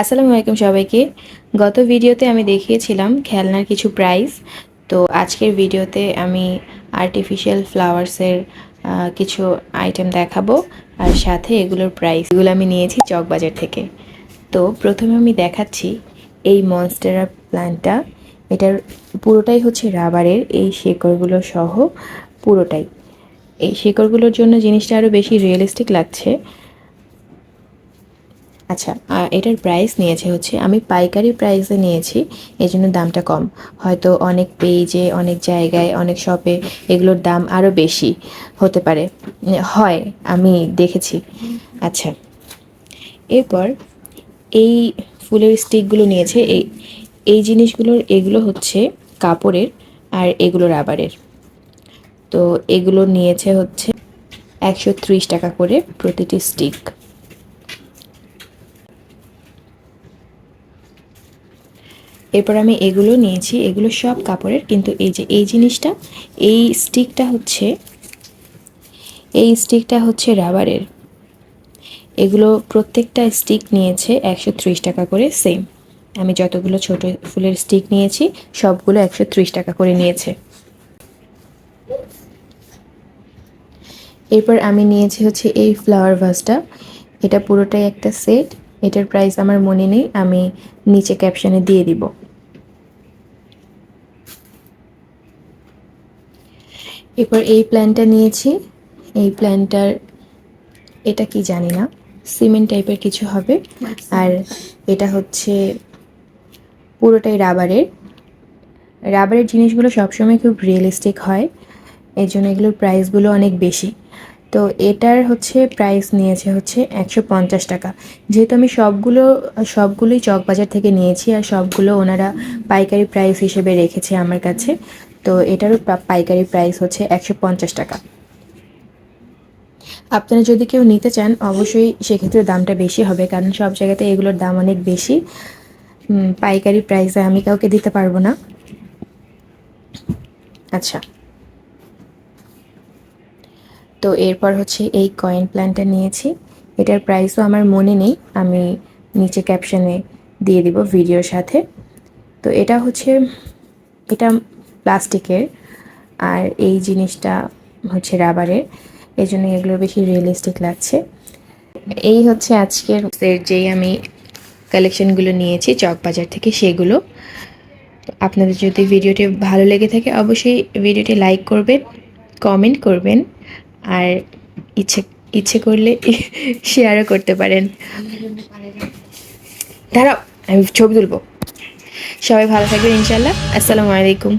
আসসালামু আলাইকুম সবাইকে। গত ভিডিওতে আমি দেখিয়েছিলাম খেলনার কিছু প্রাইস তো আজকের ভিডিওতে আমি আর্টিফিশিয়াল ফ্লাওয়ার্সের কিছু আইটেম দেখাবো। আর সাথে এগুলোর প্রাইস এগুলো আমি নিয়েছি চকবাজার থেকে। তো প্রথমে আমি দেখাচ্ছি এই মনস্টেরা প্ল্যান্টটা এটার পুরোটাই হচ্ছে রাবারের এই শেকড়গুলো সহ পুরোটাই। এই শেকড়গুলোর জন্য জিনিসটা আরও বেশি রিয়েলিস্টিক লাগছে। আচ্ছা এটার প্রাইস নিয়েছে হচ্ছে, আমি পাইকারি প্রাইসে নিয়েছি, এই জন্য দামটা কম। হয়তো অনেক পেজে অনেক জায়গায়, অনেক শপে এগুলোর দাম আরও বেশি হতে পারে। হয়, আমি দেখেছি। আচ্ছা এরপর এই ফুলের স্টিকগুলো নিয়েছে, এই এই জিনিসগুলোর, এগুলো হচ্ছে কাপড়ের আর এগুলো রাবারের। তো এগুলো নিয়েছে হচ্ছে একশো ত্রিশ টাকা করে প্রতিটি স্টিক এরপর আমি এগুলো নিয়েছি, এগুলো সব কাপড়ের, কিন্তু এই যে এই জিনিসটা, এই স্টিকটা হচ্ছে, এই স্টিকটা হচ্ছে রাবারের। এগুলো প্রত্যেকটা স্টিক নিয়েছে একশো ত্রিশ টাকা করে সেম আমি যতগুলো ছোট ফুলের স্টিক নিয়েছি, সবগুলো একশো ত্রিশ টাকা করে নিয়েছে। এরপর আমি নিয়েছি হচ্ছে এই ফ্লাওয়ার ভাসটা এটা পুরোটাই একটা সেট এটার প্রাইস আমার মনে নেই, আমি নিচে ক্যাপশনে দিয়ে দিব। এরপর এই প্ল্যানটা নিয়েছি। এই প্ল্যানটার এটা কি জানি না সিমেন্ট টাইপের কিছু হবে। আর এটা হচ্ছে পুরোটাই রাবারের রাবারের জিনিসগুলো সবসময় খুব রিয়েলিস্টিক হয় এই জন্য এগুলোর প্রাইসগুলো অনেক বেশি। তো এটার হচ্ছে প্রাইস নিয়েছে হচ্ছে একশো পঞ্চাশ টাকা। যেহেতু আমি সবগুলো, সবগুলোই চকবাজার থেকে নিয়েছি আর সবগুলো ওনারা পাইকারি প্রাইস হিসেবে রেখেছে আমার কাছে, তো এটারও পাইকারি প্রাইস হচ্ছে একশো পঞ্চাশ টাকা। আপনারা যদি কেউ নিতে চান, অবশ্যই সেক্ষেত্রে দামটা বেশি হবে, কারণ সব জায়গাতে এগুলোর দাম অনেক বেশি। পাইকারি প্রাইসে আমি কাউকে দিতে পারব না। আচ্ছা। তো এরপর হচ্ছে এই কয়েন প্ল্যানটা নিয়েছি। এটার প্রাইসও আমার মনে নেই, আমি নিচে ক্যাপশনে দিয়ে দিব ভিডিওর সাথে। তো এটা হচ্ছে, এটা প্লাস্টিকের, আর এই জিনিসটা হচ্ছে রাবারের এই জন্য এগুলো বেশি রিয়েলিস্টিক লাগছে। এই হচ্ছে আজকের যেই আমি কালেকশনগুলো নিয়েছি চকবাজার থেকে সেগুলো। আপনাদের যদি ভিডিওটি ভালো লেগে থাকে, অবশ্যই ভিডিওটি লাইক করবেন কমেন্ট করবেন। আর ইচ্ছে ইচ্ছে করলে শেয়ারও করতে পারেন। দাঁড়াও, আমি ছবি তুলবো। সবাই ভালো থাকবেন ইনশাল্লাহ আসসালামু আলাইকুম।